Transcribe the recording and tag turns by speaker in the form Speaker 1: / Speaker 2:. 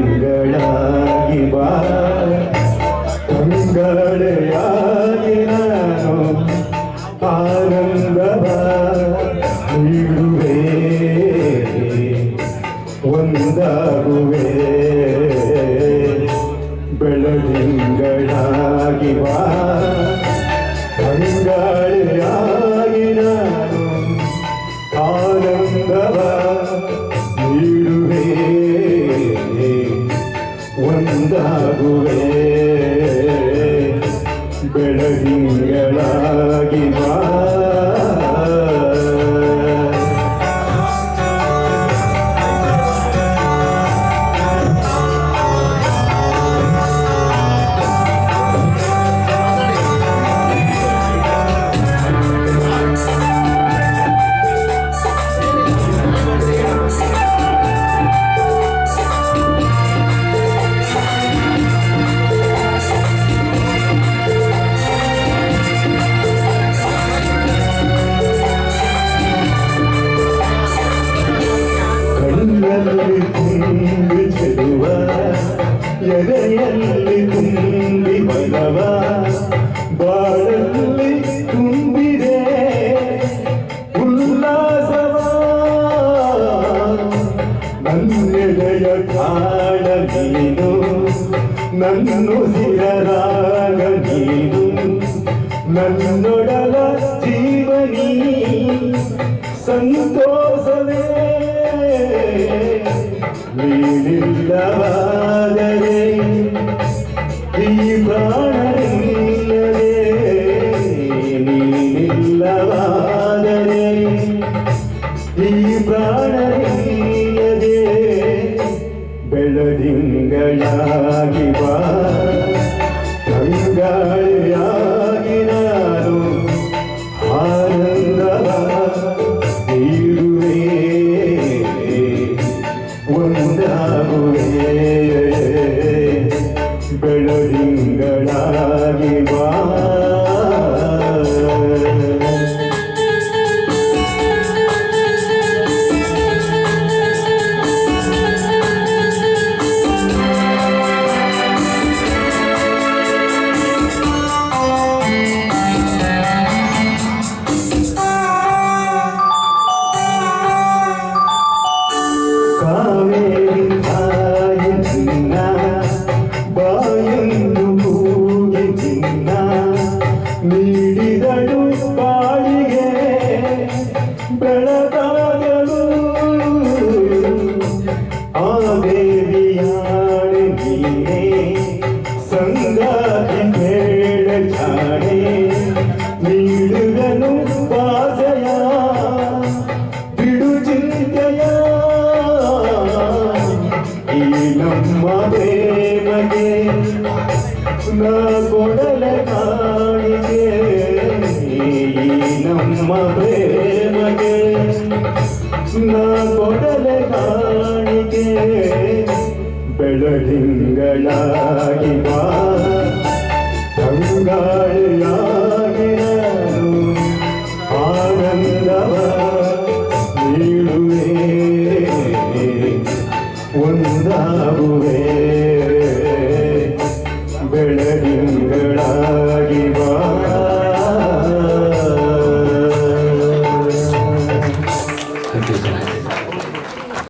Speaker 1: ಮಂಗಳಾಗಿ ಬಾ. ಮಂಗಳೆಯಾಗಿ ನಾನು ಆನಂದವ ನೀಡುವೆ ಒಂದಾಗುವೆ. ಬೆಳದಿಂಗಳಾಗಿ ಬಾ. ಮಂಗಳೆಯಾಗಿ ನಾನು ಆನಂದವ ತುಂಬಿ ಚೆಲುವ ಎದೆಯಲ್ಲಿ ತುಂಬಿ ಬಲವ ಬಾಳಲ್ಲಿ ತುಂಬಿದೆ ಉಲ್ಲಾಸವ ನನ್ನೆದೆಯ ಕಾಳ ನೀನು ನನ್ನುಸಿರ ರಾಗ ನೀನು ನನ್ನೊಡಲ ಜೀವನಿ ಸಂತೋಷವೇ مين اللبن ಬಾಳಿಗೆ ಬೆಳಗಾಗಲು ಆ ದೇವಿಯಾಣೆ ನೀನೆ ಸಂಗಾತಿ ಬೇಡ ಜಾಣೆ ನೀಡುಗನು ಬಾಸಯ ಬಿಡು ಚಿಂತೆಯ ಈ ನಮ್ಮ ಪ್ರೇಮಗೆ ನಾ ಕೊಡಲ ಕಾಣಿಗೆ ಈ ನಮ್ಮ ಪ್ರೇಮಗೆ ನಾ ಕೊಡಲ ಬೆಳದಿಂಗಳಾಗಿ ಬಾ.